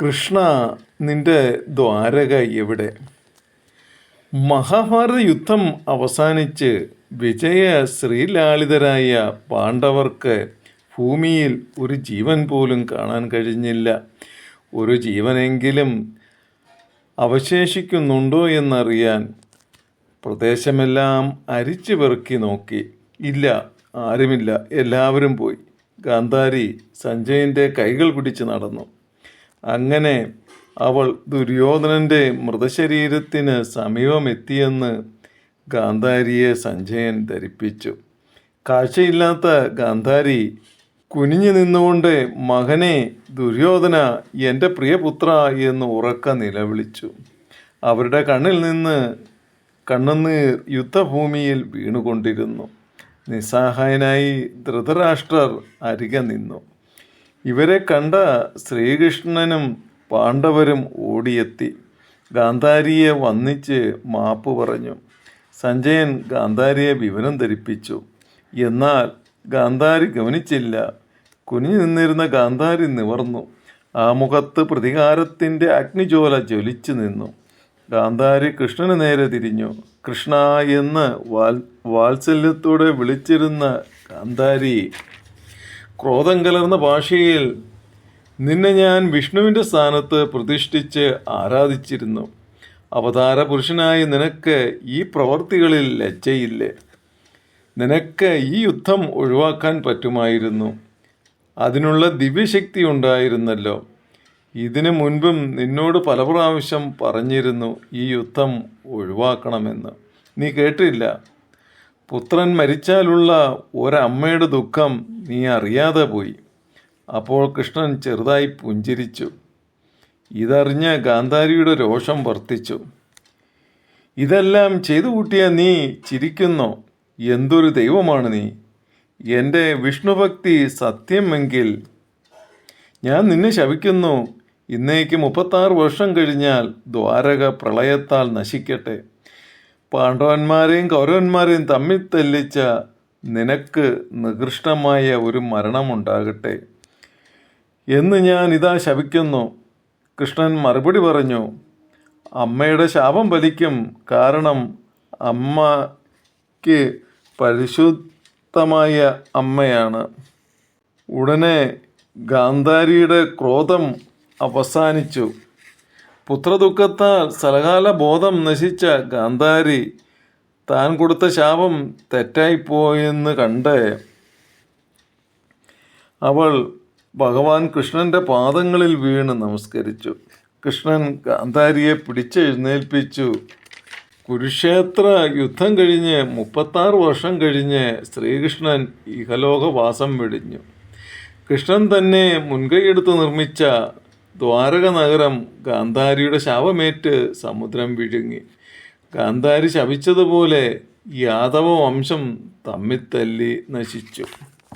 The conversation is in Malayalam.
കൃഷ്ണ നിന്റെ ദ്വാരക എവിടെ? മഹാഭാരത യുദ്ധം അവസാനിച്ച് വിജയ ശ്രീലാളിതരായ പാണ്ഡവർക്ക് ഭൂമിയിൽ ഒരു ജീവൻ പോലും കാണാൻ കഴിഞ്ഞില്ല. ഒരു ജീവനെങ്കിലും അവശേഷിക്കുന്നുണ്ടോ എന്നറിയാൻ പ്രദേശമെല്ലാം അരിച്ചു പെറുക്കി നോക്കി. ഇല്ല ആരുമില്ല. എല്ലാവരും പോയി. ഗാന്ധാരി സഞ്ജയന്റെ കൈകൾ പിടിച്ച് നടന്നു. അങ്ങനെ അവൾ ദുര്യോധനന്റെ മൃതശരീരത്തിന് സമീപമെത്തിയെന്ന് ഗാന്ധാരിയെ സഞ്ജയൻ ധരിപ്പിച്ചു. കാഴ്ചയില്ലാത്ത ഗാന്ധാരി കുനിഞ്ഞു നിന്നുകൊണ്ട് മകനെ ദുര്യോധന എന്റെ പ്രിയപുത്ര എന്ന് ഉറക്ക നിലവിളിച്ചു. അവരുടെ കണ്ണിൽ നിന്ന് കണ്ണുനീർ യുദ്ധഭൂമിയിൽ വീണുകൊണ്ടിരുന്നു. നിസ്സഹായനായി ധൃതരാഷ്ട്രർ അരികെ നിന്നു. ഇവരെ കണ്ട ശ്രീകൃഷ്ണനും പാണ്ഡവരും ഓടിയെത്തി. ഗാന്ധാരിയെ വന്നിച്ച് മാപ്പ് പറഞ്ഞു. സഞ്ജയൻ ഗാന്ധാരിയെ വിവരം ധരിപ്പിച്ചു. എന്നാൽ ഗാന്ധാരി ഗവനിച്ചില്ല. കുനിഞ്ഞു നിന്നിരുന്ന ഗാന്ധാരി നിവർന്നു. ആ മുഖത്ത് പ്രതികാരത്തിന്റെ അഗ്നിജ്വാല ജ്വലിച്ചു നിന്നു. ഗാന്ധാരി കൃഷ്ണന് നേരെ തിരിഞ്ഞു. കൃഷ്ണ എന്ന് വാൽ വാത്സല്യത്തോടെ വിളിച്ചിരുന്ന ഗാന്ധാരി ക്രോധം കലർന്ന ഭാഷയിൽ നിന്നെ ഞാൻ വിഷ്ണുവിന്റെ സ്ഥാനത്ത് പ്രതിഷ്ഠിച്ച് ആരാധിച്ചിരുന്നു. അവതാര പുരുഷനായ നിനക്ക് ഈ പ്രവർത്തികളിൽ ലജ്ജയില്ലേ? നിനക്ക് ഈ യുദ്ധം ഒഴിവാക്കാൻ പറ്റുമായിരുന്നു. അതിനുള്ള ദിവ്യശക്തി ഉണ്ടായിരുന്നല്ലോ. ഇതിനു മുൻപും നിന്നോട് പല പ്രാവശ്യം പറഞ്ഞിരുന്നു ഈ യുദ്ധം ഒഴിവാക്കണമെന്ന്. നീ കേട്ടില്ല? പുത്രൻ മരിച്ചാലുള്ള ഒരമ്മയുടെ ദുഃഖം നീ അറിയാതെ പോയി. അപ്പോൾ കൃഷ്ണൻ ചെറുതായി പുഞ്ചിരിച്ചു. ഇതറിഞ്ഞ ഗാന്ധാരിയുടെ രോഷം വർദ്ധിച്ചു. ഇതെല്ലാം ചെയ്തു കൂട്ടിയ നീ ചിരിക്കുന്നോ. എന്തൊരു ദൈവമാണ് നീ. എന്റെ വിഷ്ണുഭക്തി സത്യമെങ്കിൽ ഞാൻ നിന്നെ ശവിക്കുന്നു ഇന്നേക്ക് മുപ്പത്താറ് വർഷം കഴിഞ്ഞാൽ ദ്വാരക പ്രളയത്താൽ നശിക്കട്ടെ. പാണ്ഡവന്മാരെയും കൗരവന്മാരെയും തമ്മിൽ തെല്ലിച്ച നിനക്ക് നികൃഷ്ടമായ ഒരു മരണമുണ്ടാകട്ടെ. എന്ന് ഞാൻ ഇതാ ശപിക്കുന്നു. കൃഷ്ണൻ മറുപടി പറഞ്ഞു അമ്മയുടെ ശാപം ഫലിക്കും. കാരണം അമ്മയ്ക്ക് പരിശുദ്ധമായ അമ്മയാണ്. ഉടനെ ഗാന്ധാരിയുടെ ക്രോധം അവസാനിച്ചു. പുത്രദുഃഖത്താൽ സലകാല ബോധം നശിച്ച ഗാന്ധാരി താൻ കൊടുത്ത ശാപം തെറ്റായിപ്പോയെന്ന് കണ്ട് അവൾ ഭഗവാൻ കൃഷ്ണന്റെ പാദങ്ങളിൽ വീണ് നമസ്കരിച്ചു. കൃഷ്ണൻ ഗാന്ധാരിയെ പിടിച്ചെഴുന്നേൽപ്പിച്ചു. കുരുക്ഷേത്ര യുദ്ധം കഴിഞ്ഞ് മുപ്പത്താറ് വർഷം കഴിഞ്ഞ് ശ്രീകൃഷ്ണൻ ഇഹലോകവാസം വെടിഞ്ഞു. കൃഷ്ണൻ തന്നെ മുൻകൈയെടുത്ത് നിർമ്മിച്ച ദ്വാരക നഗരം ഗാന്ധാരിയുടെ ശവമേറ്റ് സമുദ്രം വിഴുങ്ങി. ഗാന്ധാരി ശപിച്ചതുപോലെ യാദവ വംശം തമ്മിത്തല്ലി നശിച്ചു.